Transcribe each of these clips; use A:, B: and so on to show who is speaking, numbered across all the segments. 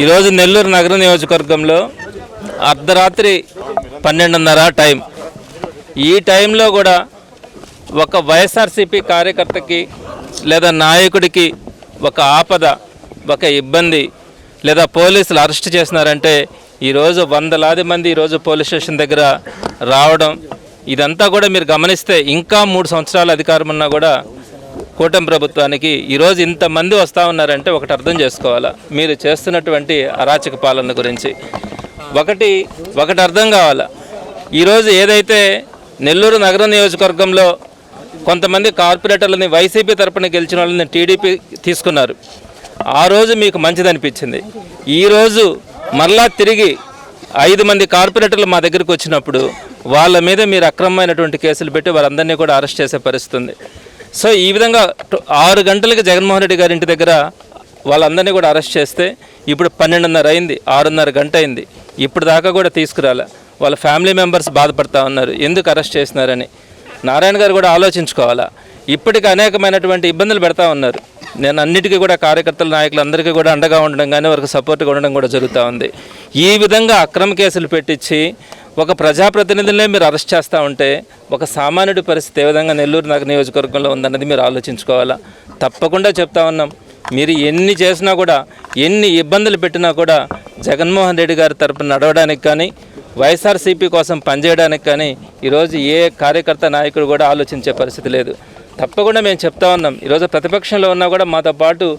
A: ఈరోజు నెల్లూరు నగర నియోజకవర్గంలో అర్ధరాత్రి పన్నెండున్నర టైం. ఈ టైంలో కూడా ఒక వైఎస్ఆర్సీపీ కార్యకర్తకి లేదా నాయకుడికి ఒక ఆపద ఒక ఇబ్బంది లేదా పోలీసులు అరెస్ట్ చేసినారంటే ఈరోజు వందలాది మంది ఈరోజు పోలీస్ స్టేషన్ దగ్గర రావడం ఇదంతా కూడా మీరు గమనిస్తే ఇంకా మూడు సంవత్సరాల అధికారం ఉన్నా కూడా కూటమి ప్రభుత్వానికి ఈరోజు ఇంతమంది వస్తూ ఉన్నారంటే ఒకటి అర్థం చేసుకోవాలా? మీరు చేస్తున్నటువంటి అరాచక పాలన గురించి. ఒకటి ఒకటి అర్థం కావాలా? ఈరోజు ఏదైతే నెల్లూరు నగర నియోజకవర్గంలో కొంతమంది కార్పొరేటర్లని వైసీపీ తరపున గెలిచిన వాళ్ళని టీడీపీ తీసుకున్నారు. ఆ రోజు మీకు మంచిదనిపించింది. ఈరోజు మరలా తిరిగి ఐదు మంది కార్పొరేటర్లు మా దగ్గరికి వచ్చినప్పుడు వాళ్ళ మీద మీరు అక్రమమైనటువంటి కేసులు పెట్టి వారందరినీ కూడా అరెస్ట్ చేసే పరిస్థితి ఉంది సో ఈ విధంగా ఆరు గంటలకి జగన్మోహన్ రెడ్డి గారి ఇంటి దగ్గర వాళ్ళందరినీ కూడా అరెస్ట్ చేస్తే ఇప్పుడు పన్నెండున్నర అయింది ఆరున్నర గంట అయింది. ఇప్పుడు దాకా కూడా తీసుకురాలే. వాళ్ళ ఫ్యామిలీ మెంబర్స్ బాధపడతా ఉన్నారు. ఎందుకు అరెస్ట్ చేసినారని. నారాయణ గారు కూడా ఆలోచించుకోవాలా. ఇప్పటికి అనేకమైనటువంటి ఇబ్బందులు పెడతా ఉన్నారు. నేను అన్నిటికీ కూడా కార్యకర్తల నాయకులు అందరికీ కూడా అండగా ఉండడం కానీ వారికి సపోర్ట్గా ఉండడం కూడా జరుగుతూ ఉంది. ఈ విధంగా అక్రమ కేసులు పెట్టించి ఒక ప్రజాప్రతినిధులనే మీరు అరెస్ట్ చేస్తూ ఉంటే ఒక సామాన్యుడి పరిస్థితి ఏ విధంగా నెల్లూరు నగర నియోజకవర్గంలో ఉందన్నది మీరు ఆలోచించుకోవాలా? తప్పకుండా చెప్తా ఉన్నాం. మీరు ఎన్ని చేసినా కూడా ఎన్ని ఇబ్బందులు పెట్టినా కూడా జగన్మోహన్ రెడ్డి గారి తరపున నడవడానికి కానీ వైఎస్ఆర్సీపీ కోసం పనిచేయడానికి కానీ ఈరోజు ఏ కార్యకర్త నాయకుడు కూడా ఆలోచించే పరిస్థితి లేదు. తప్పకుండా మేము చెప్తా ఉన్నాం. ఈరోజు ప్రతిపక్షంలో ఉన్నా కూడా మాతో పాటు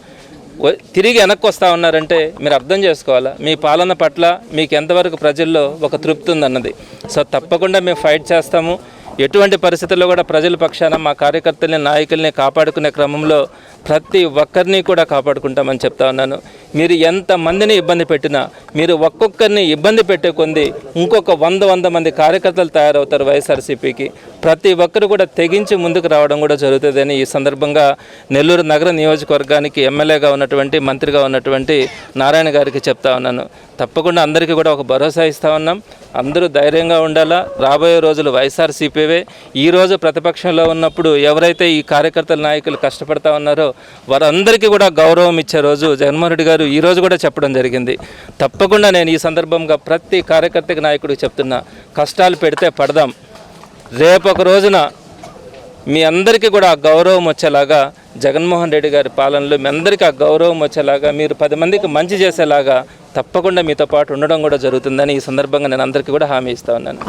A: తిరిగి వెనక్కి వస్తూ ఉన్నారంటే మీరు అర్థం చేసుకోవాలా? మీ పాలన పట్ల మీకు ఎంతవరకు ప్రజల్లో ఒక తృప్తి ఉందన్నది. సో తప్పకుండా మేము ఫైట్ చేస్తాము. ఎటువంటి పరిస్థితుల్లో కూడా ప్రజల పక్షాన మా కార్యకర్తల్ని నాయకుల్ని కాపాడుకునే క్రమంలో ప్రతి ఒక్కరిని కూడా కాపాడుకుంటామని చెప్తా ఉన్నాను. మీరు ఎంతమందిని ఇబ్బంది పెట్టినా మీరు ఒక్కొక్కరిని ఇబ్బంది పెట్టే కొంది ఇంకొక వంద వంద మంది కార్యకర్తలు తయారవుతారు వైఎస్ఆర్సీపీకి. ప్రతి ఒక్కరు కూడా తెగించి ముందుకు రావడం కూడా జరుగుతుందని ఈ సందర్భంగా నెల్లూరు నగర నియోజకవర్గానికి ఎమ్మెల్యేగా ఉన్నటువంటి మంత్రిగా ఉన్నటువంటి నారాయణ గారికి చెప్తా ఉన్నాను. తప్పకుండా అందరికీ కూడా ఒక భరోసా ఇస్తా ఉన్నాం. అందరూ ధైర్యంగా ఉండాలా? రాబోయే రోజులు వైఎస్ఆర్సీపీవే. ఈ రోజు ప్రతిపక్షంలో ఉన్నప్పుడు ఎవరైతే ఈ కార్యకర్తల నాయకులు కష్టపడతా ఉన్నారో వారందరికీ కూడా గౌరవం ఇచ్చే రోజు జగన్మోహన్ రెడ్డి గారు ఈరోజు కూడా చెప్పడం జరిగింది. తప్పకుండా నేను ఈ సందర్భంగా ప్రతి కార్యకర్తకి నాయకుడికి చెప్తున్నా కష్టాలు పెడితే పడదాం. రేపొక రోజున మీ అందరికీ కూడా ఆ గౌరవం వచ్చేలాగా జగన్మోహన్ రెడ్డి గారి పాలనలో మీ అందరికీ ఆ గౌరవం వచ్చేలాగా మీరు పది మందికి మంచి చేసేలాగా తప్పకుండా మీతో పాటు ఉండడం కూడా జరుగుతుందని ఈ సందర్భంగా నేను అందరికీ కూడా హామీ ఇస్తా ఉన్నాను.